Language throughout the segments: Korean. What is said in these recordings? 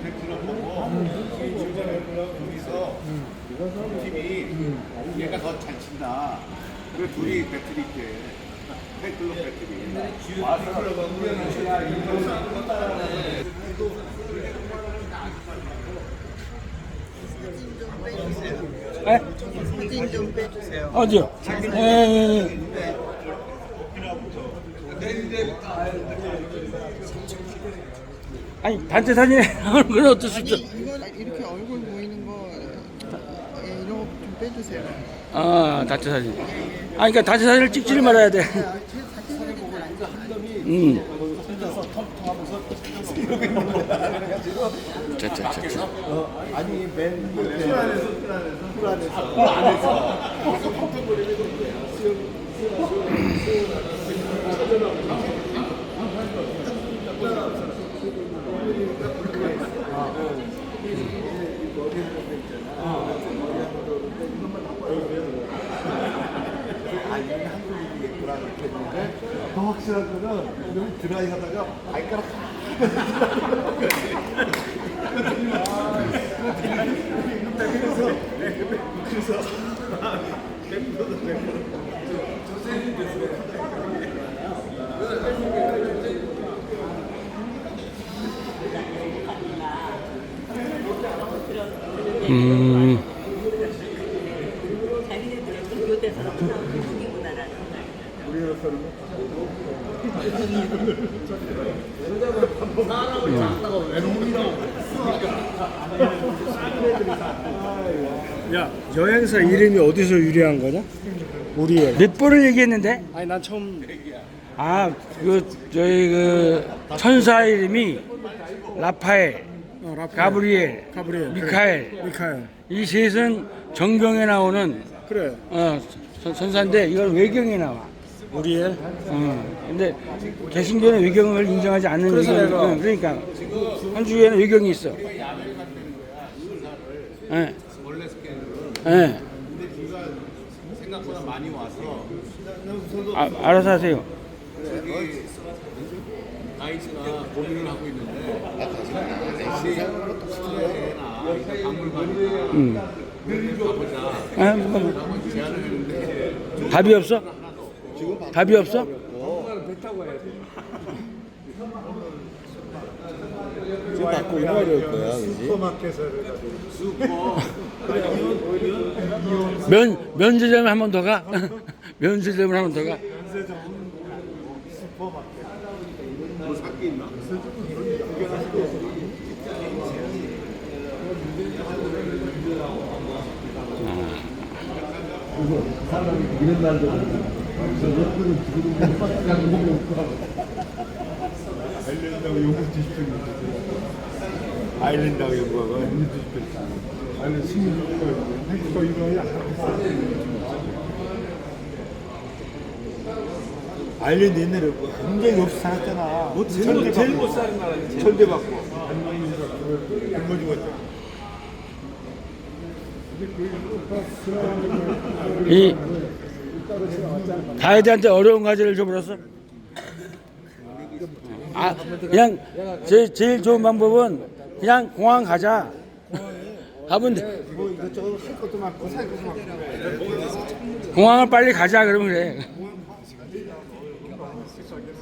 임팩트를 보고 지우자매랑 둘이서 팀이 얘가 더 잘 친다. 그 둘이 배틀이 있게. 팬클럽 배틀이. 와서? 사진 좀 빼주세요. 어디요? 예, 예, 예. 아니 단체 사진 건 어쩔 수 아니 없죠. 이건 이렇게 얼굴 보이는 거 예, 이런 거 좀 빼주세요. 아 단체 사진. 아 그러니까 단체 사진을 찍지를 말아야 돼. 아, 제 사진을 보고 앉아. 음. 자자자자. 아니 맨 끝에 풀 안에서 풀 안에서 풀 안에서 풀 안에서 아니 한국인이겠구나 이렇게 했는데 더 확실한 거는 여기 드라이 하다가 발가락 음. 자기네들은 그 교대에서 한국이구나라 는야 여행사 이름이 어디서 유래한 거냐? 우리의 몇 번을 얘기했는데? 아니 난 처음 아, 그 저희 그 천사 이름이 라파엘, 어, 라파엘, 가브리엘, 가브리엘, 미카엘. 그래. 미카엘 이 셋은 정경에 나오는 그래 어, 선- 선사인데 이건 외경에 나와. 우리의 어, 근데 개신교는 외경을 인정하지 않는 그래서 외경, 내가- 어, 그러니까 한 주에는 외경이 있어. 예. 원래 스캔은 예. 근데 비가 생각보다 많이 와서 아, 알아서 하세요. 저기 아이스가 고민을 하고 있는데 우리 스트레나 박물관이나 음. 가보자 아, 뭐, 라고 제안을 했는데 답이 없어? 답이 없어? 지금 받고 이동하려올 거야, 그지? 슈퍼마켓을 해가지고 슈퍼 면 면세점 한번 더 가. 면세점을 한 번 더 가. 뭐 살게 있나? 이런 날도 저것들은 지금 박스장 보고 아일랜드하고 영국 디스트릭 아일랜드하고 영국하고 영국 디스트릭 아일랜드 식민지가 헬스가 이거 야 아일랜드 옛날에 굉장히 없이 살았잖아 뭐 제일, 제일 못 사는 나라지 천대받고 백만 죽었잖아 이 다이드한테 어려운 과제를 줘버렸어. 아 그냥 제, 제일 좋은 방법은 그냥 공항 가자. 가면 돼. 뭐 이것저것 할 것도 많고 살 것도 많고 공항을 빨리 가자 그러면 그래.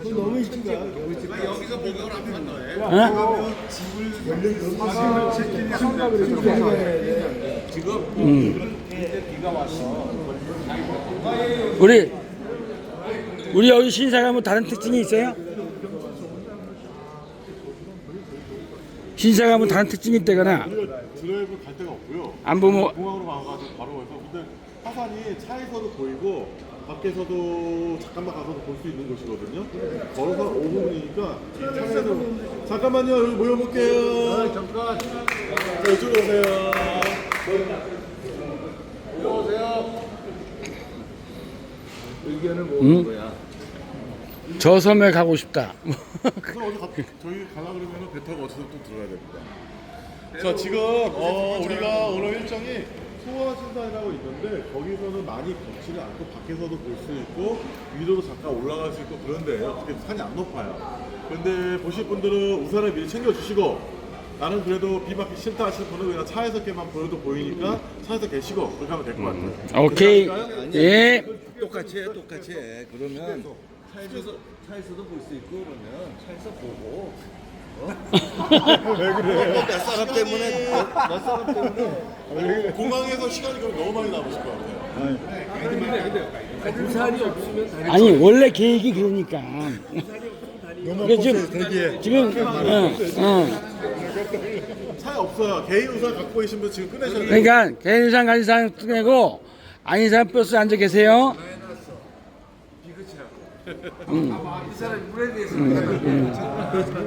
너무 일찍 가 여기서 목욕을 돼 어? 지금 음. 와서 우리 우리 여기 신사가 뭐 다른 특징이 있어요? 신사가 뭐 다른 특징이 있다거나 드라이브 갈 데가 없고요. 안 보면 공항으로 가가지고 바로 가서 근데 화산이 차에서도 보이고 밖에서도 잠깐만 가서도 볼 수 있는 곳이거든요. 걸어서 5분이니까 차에서 잠깐만요 여기 모여볼게요. 잠깐 자 이쪽으로 오세요. 의견을 음? 모으는 거야 저 섬에 가고 싶다. 그래서 어디 가, 저희 가라 그러면 배 타고 어디서 또 들어야 됩니다. 자 지금 어, 우리가 오늘 일정이 소화신사라고 있는데 거기서는 많이 걷지를 않고 밖에서도 볼 수 있고 위로도 잠깐 올라갈 수 있고 그런데요. 어떻게 산이 안 높아요. 그런데 보실 분들은 우산을 미리 챙겨주시고 나는 그래도 비 맞기 싫다 하시는 분은 그냥 차에서 게만 보여도 보이니까 차에서 계시고 그렇게 하면 될 것 같아요. 오케이. 괜찮을까요? 예. 똑같이 해, 똑같이 해. 그러면 차에서 차에서도 볼 수 있고 그러면 차에서 보고. 어? 왜 그래? 몇 사람 때문에 몇, 몇 사람 때문에 공항에서 시간이 그럼 너무 많이 남으실 것 같아요. 아니 원래 계획이 그러니까. 이게 지금 지금 어, 어. 차에 없어요. 개인 우산 갖고 계신 분 지금 꺼내셔야 돼요. 그러니까 개인 의상 가진 사람 뜨내고 아닌 사람 버스 앉아 계세요.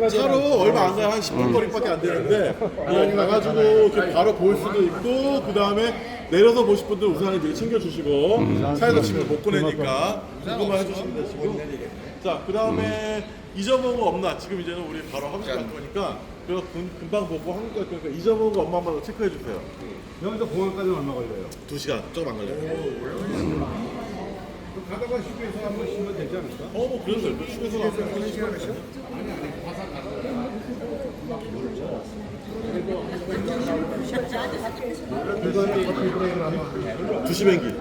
차로 얼마 안 가요. 한 10분 거리밖에 안 되는데 어, 가가지고 이렇게 바로 볼 수도 있고 그 다음에 내려서 보실 분들 우산을 미리 챙겨주시고 차에서 짐을 못 꺼내니까 그것만 해주시면 되시고. 자 그 다음에 잊어먹은 거 없나? 지금 이제는 우리 바로 한국 갈 거니까 그래서 금, 금방 보고 한국 갈 거니까 잊어먹은 거 엄마 한번 체크해 주세요. 여기서 공항까지 얼마 걸려요? 2시간. 조금 안 걸려요 가다가 휴게소 한번 쉬면 되지 않을까? 어 뭐 그래도 돼요 휴게소 가서 두시 비행기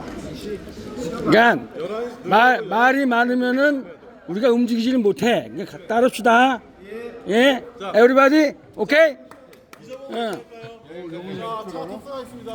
그러니까 말 말이 많으면은 우리가 움직이지를 못해. 가- 따릅시다. 예. 에브리바디 오케이. 어. 자, 차 탑승하겠습니다.